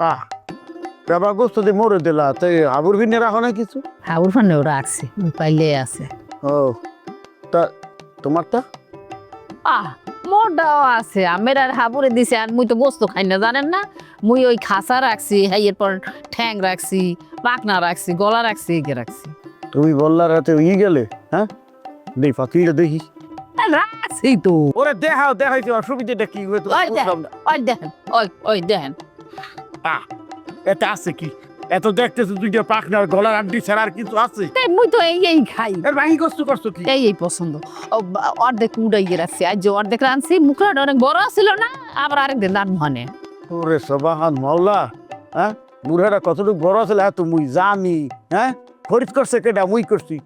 বাহ। ব্যাপার গোস্ত দিয়ে মরে দিলা তাই আবুর ভিনে রাখো না কিছু? হাবুর ফান্ডে ওরা আছে পাইলে আছে। ও তা তোমারটা আহ মোরটাও আছে আমের আর হাবুরে দিছে আর মুই তো বস্তু খাই না জানেন না? মুই ওই খাসা রাখছি হ্যাঁ এরপর ঠ্যাং রাখছি পাকনা রাখছি গলা রাখছি এগে রাখছি। তুমি বললা রাতে ইয়ে গেলে হ্যাঁ? দেই পাতিটা দেখি রাখছি তো। ওরে দেখাও দেখাইতে অসুবিধাটা কি হইতো ওই দেখ। ওই দেখেন ওই ওই দেখেন। আহ, এটা আছে কি? এত দেখতেছো দুইটা পাখনার গলার আড্ডি ছাড়া আর কিছু আছে? মুই তো এই এই খাই। এর বাহি কষ্ট করছ কি? এই এই পছন্দ। অর্ধেক উড়াইয়ে রাখছি আজ যে অর্ধেক রাখছি মুখটা অনেক বড় ছিল না আবার আরেকদিন রান মনে ওরে সবাহান মাওলা হ্যাঁ? বুড়ারা কতটুকু বড় আছে হ্যাঁ মুই জানি হ্যাঁ? খরিদ করছে কেটা মুই করছি।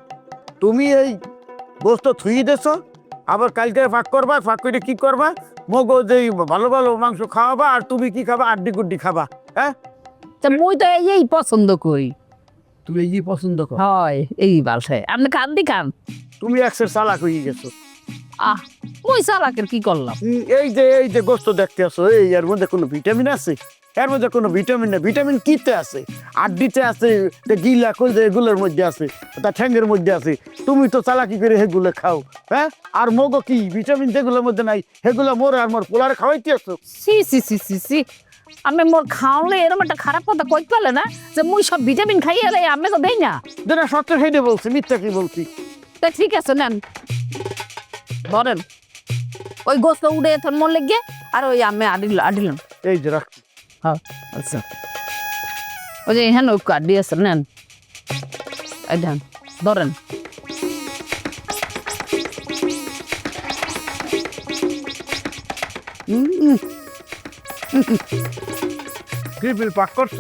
তুমি এই গোস্ত থুই দেছ আবার কালকে ফাঁক করবা ফাঁক করে কি করবা? মগো যে ভালো ভালো মাংস খাওয়াবা আর তুমি কি খাবা? আড্ডি গুড্ডি খাবা। হ্যাঁ? তা মুই তো এই পছন্দ করি। তুমি এই পছন্দ করো। হয় এই আপনি খান দি খান। তুমি একসের চালাক হয়ে গেছো। আহ মুই চালাকের কি করলাম? এই যে এই যে গোস্ত দেখতে আসো এই এর মধ্যে কোনো ভিটামিন আছে? এর মধ্যে কোনো ভিটামিন নেই। ভিটামিন কিতে আছে? আড্ডিতে আছে গিলা এগুলোর মধ্যে আছে তা ঠ্যাঙ্গের মধ্যে আছে। তুমি তো চালাকি করে সেগুলো খাও হ্যাঁ? আর মগো কি? ভিটামিন যেগুলোর মধ্যে নাই সেগুলো মোর আর মোর পোলারে খাওয়াইতে আসো। সি সি সি সি সি আমি মোর খাওয়ালে এরকম একটা খারাপ কথা কই পারলে না যে মুই সব ভিটামিন খাইয়ে এলে আমি তো দেই না। যেটা সত্য হেঁটে বলছি মিথ্যা কি বলছি? তা ঠিক আছে নেন। বলেন ওই গোস্ত উড়ে এখন মন লেগে আর ওই আমি আডিল আডিলাম। এই যে রাখছি। হ্যাঁ আচ্ছা। ওই যে এখানে ওই কার্ডি আছে নেন। এই দেন ধরেন। উম, কি বিল পাক করছ?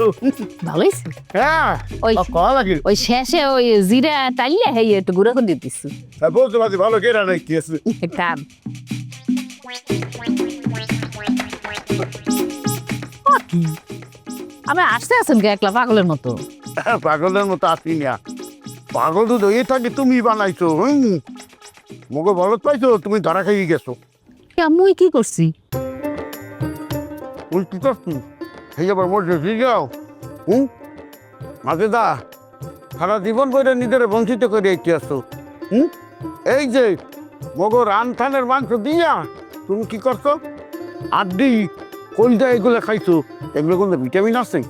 ভালোই হ্যাঁ ওই কয়া লাগে। ওই শেষে ওই জিরা টাইলে হেই একটু গুঁড়ো করে দিতেছি বলতে পারছি ভালো কেরা নাই কি আছে। কান আমি আসতে আছেন কে একলা পাগলের মতো? পাগলের মতো আসি না। পাগল দুধ এ থাকে তুমি বানাইছো হুম? মগো বলত পাইছো তুমি ধরা খাইয়ে গেছো। মুই কি করছি? তুই সেই আবার মরছে ঠিক যাও হুম মাঝে দা, সারা জীবন বইটা নিজের বঞ্চিত করে একটি হুম এই যে, মগো রান থানের মাংস দিয়া, তুমি কি করছ? আড্ডি, কলজা এগুলো খাইছো। এগুলো কিন্তু ভিটামিন আছে?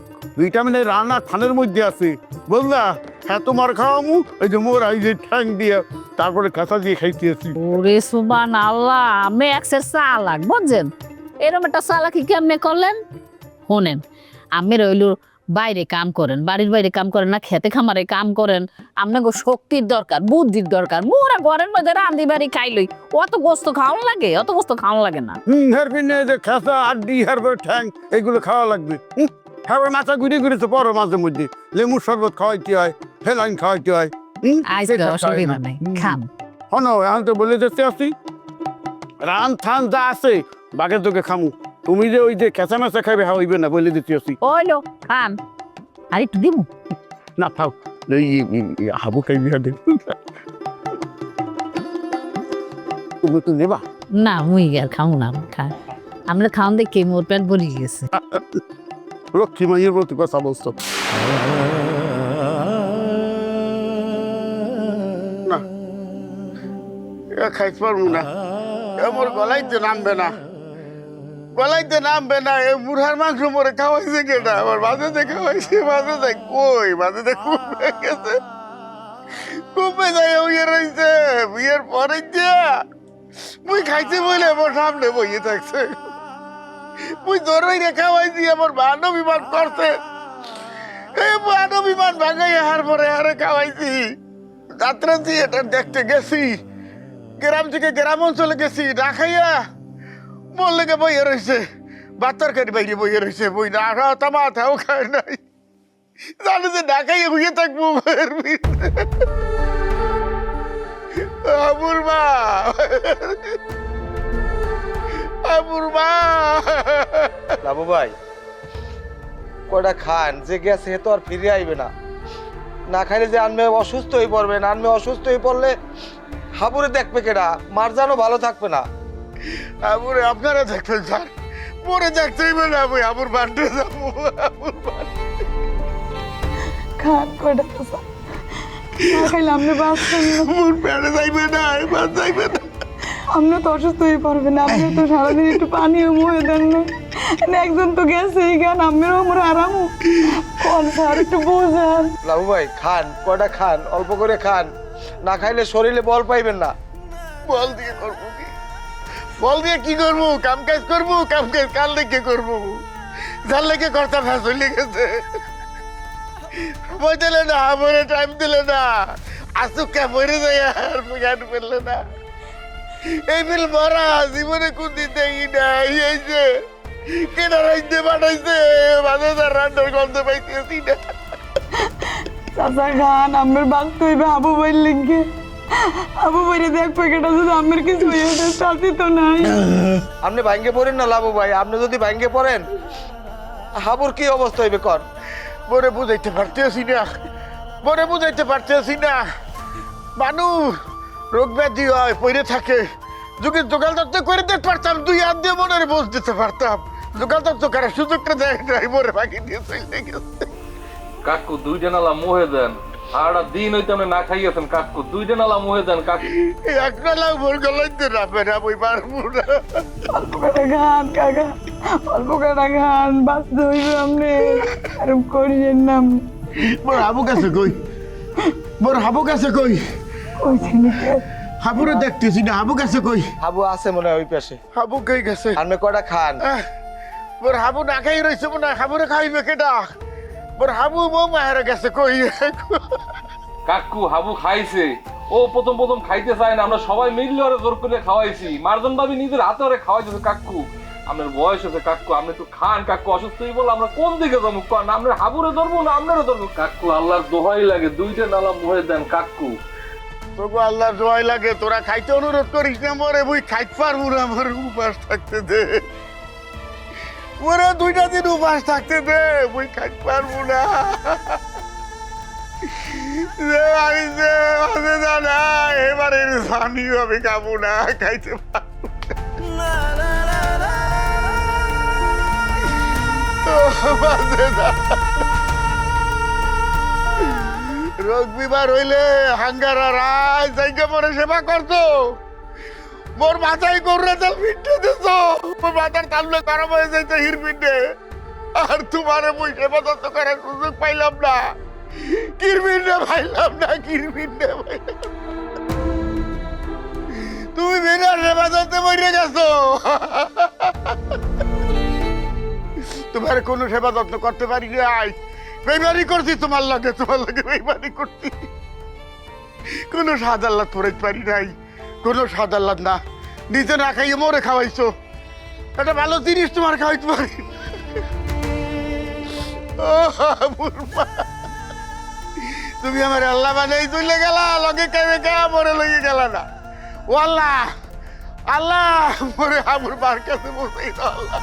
ভিটামিনের রান্না থানের মধ্যে আছে। বুঝলা হ্যাঁ তোমার খাওয়ামু এই যে মোর এই যে ঠ্যাং দিয়ে, তারপরে কাঁচা দিয়ে খাইতে আছি। ওরে সুবান আল্লাহ আমি একসের চালাক বুঝছেন? এরকম একটা চালাকি কেমনে করলেন? শোনেন আমি রইল বাইরে কাম করেন বাড়ির বাইরে কাম করেন না খেতে খামারে কাম করেন। আপনাকে শক্তির দরকার বুদ্ধির দরকার। মোরা ঘরের মধ্যে রান্দি বাড়ি খাইলই অত গোস্ত খাওয়ান লাগে? অত গোস্ত খাওয়ান লাগে না। খেসা আড্ডি হেরবার ঠ্যাং এগুলো খাওয়া লাগবে। হেরবার মাথা ঘুরে ঘুরে তো পড়ো মাঝে মধ্যে। লেবুর শরবত খাওয়াইতে হয় ফেলাইন খাওয়াইতে হয়। অসুবিধা। নাই খান। হন এখন তো বলে যেতে আসি। রান থান যা আছে বাঘের তোকে খামু। তুমি যে ওই যে খেঁচা মেচা খাবে হা হইবে না বলে দিতে আসি। ওইলো খান আর একটু দিব না থাও। এই হাবু খাইবি হাতে তুমি তো নেবা? না মুই আর খাও না খান আমরা খাওয়ান দেখে মোর পেট ভরে গেছে। লক্ষ্মী মাইয়ের প্রতি কথা বলছো। না। খাইতে পারব না। আমার গলাইতে নামবে না। গলাইতে নামবে না এ বুড়ার মাংস মরে খাওয়াইছে কেটা আমার মাঝে খাওয়াইছে মাঝে কই? মাঝে কমে গেছে। কমে যায়, বিয়ে রয়েছে বিয়ের পরে যে। মুই খাইতে বলে আমার সামনে বইয়ে থাকছে। মুই দরই রে খাওয়াইছি, আমার মান বিমান করছে। এই মান বিমান ভাঙাই হার পরে হারে খাওয়াইছি। যাত্রা এটা দেখতে গেছি, গ্রাম থেকে গ্রাম অঞ্চলে গেছি, না খাইয়া মোর লেগে বইয়ে রয়েছে বাত্তর কারি বাইরে বইয়ে রয়েছে বই না খাওয়া তামা তাও খায় নাই। জানে যে না খাইয়ে থাকব আবুর মা। আবুর মা। বাবু ভাই কয়টা খান? যে গেছে সে তো আর ফিরে আইবে না। না খাইলে যে আনমে অসুস্থ হয়ে পড়বেন আনমে অসুস্থ হয়ে পড়লে হাবুরে দেখবে কেডা? মারজানও ভালো থাকবে না। আবুরে আপনারা দেখবেন স্যার। পরে দেখতেই পেলে আমি আবুর বান্ডে যাব খান কয়টা চাচা না খাইলে আপনি বাঁচবেন না। মোর পেটে যাইবে না এবার যাইবে না। আপনি তো অসুস্থ হয়ে পড়বেন আপনি তো সারাদিন একটু পানিও মুহে দেন না। একজন তো গেছে এই গান আমিও আমার আরামও কোন স্যার একটু বোঝান। লাভু ভাই খান কয়টা খান? অল্প করে খান। না খাইলে শরীরে বল পাইবেন না। বল দিয়ে করব বল দিয়ে কি করব? কাম কাজ করব? কাম কাজ কাল লেগে করব? যার লেগে কর্তা ফ্যাস হয়ে গেছে। সময় দিলে না, মরে টাইম দিলে না। আসুক মরে যায় আর জ্ঞান ফেললে না। এই বিল মরা, জীবনে কোন দিন দেখি না এই যে কেনা রাইতে পাঠাইছে মাঝে তার রান্নার গন্ধ পাইতেছি না। চাচা খান আমার বাঁচতে হইবে আবু বইল লিখে আবু বইরে দেখ প্যাকেট আছে আমার কিছু হয়েছে চাচি তো নাই। আপনি ভাঙ্গে পড়েন না লাভু ভাই আপনি যদি ভাঙ্গে পড়েন হাবুর কি অবস্থা হইবে কন মরে বুঝাইতে পারতেছি না মরে বুঝাইতে পারতেছি না। মানুষ রোগ ব্যাধি হয় পড়ে থাকে। যদি জোগাল দত্ত করে দিতে পারতাম দুই হাত দিয়ে মনের বোঝ দিতে পারতাম। জোগাল দত্ত করার সুযোগটা দেয় মরে বাকি দিয়ে চলে গেছে। কাকু দুইটা নালা মোহে দেন। সারাটা দিন হইতে আপনি না খাইয়েছেন কাকু। দুইটা নালা মোহে দেন কাকু। একটা লাভ ভোর গলাইতে রাখবে না ওই পারব না। অল্প কটা খান কাকা। অল্প কটা খান বাঁচতে হইবে আপনি। এরকম করিয়েন না। মোর হাবু কাছে কই? মোর হাবু কাছে কই? ওই ছেলেকে হাবুরে দেখতেছি না হাবু কাছে কই? হাবু আছে মনে হয় ওই পাশে। হাবু কই গেছে আপনি কয়টা খান? মোর হাবু না খাই রয়েছে মনে হয় হাবুরে খাইবে কেটা মোর হাবু বউ মায়ের গেছে কই কাকু হাবু খাইছে। ও প্রথম প্রথম খাইতে চায় না আমরা সবাই মিললে ওরে জোর করে খাওয়াইছি। মার্জন ভাবি নিজের হাতে ওরে খাওয়াইতেছে কাকু। আপনার বয়স হয়েছে কাকু আপনি একটু খান কাকু অসুস্থ হয়ে বলে আমরা কোন দিকে যাব? কান আমরা হাবুরে ধরবো না আপনারা ধরবো? কাকু আল্লাহর দোহাই লাগে দুইটা নালা মোহে দেন কাকু। তোকে আল্লাহ জয় লাগে তোরা খাইতে অনুরোধ করিস না মরে মুই খাইতে পারব না আমার উপাস থাকতে দে। মরে দুইটা দিন উপাস থাকতে দে মুই খাইতে পারব না। এবারে খাব না খাইতে পারব বাজে না। রোগ বিবার হইলে হাঙ্গারা রায় জায়গা পরে সেবা করতো। মোর মাথায় করলে তাল পিঠে দিত মোর মাথার তাললে গরম হয়ে যাইতে হির পিঠে আর তোমারে মুই যত্ন করার সুযোগ পাইলাম না। কিরমিন্ডে পাইলাম না কিরমিন্ডে তুমি বিনা যত্নে মরে গেছো। তোমার কোনো সেবা যত্ন করতে পারি নাই। বেমারি করছি তোমার লাগে তোমার লাগে বেমারি করছি। কোনো স্বাদ আল্লাহ পড়াইতে পারি নাই, কোনো স্বাদ আল্লাহ না। নিজে না খাইয়ে মরে খাওয়াইছো। একটা ভালো জিনিস তোমার খাওয়াইতে পারি। তুমি আমার আল্লাহ বানাই তুলে গেলা, লগে কেমে কে মরে লগে গেলা না। ও আল্লাহ আল্লাহ মরে আমার বার কাছে মরে আল্লাহ।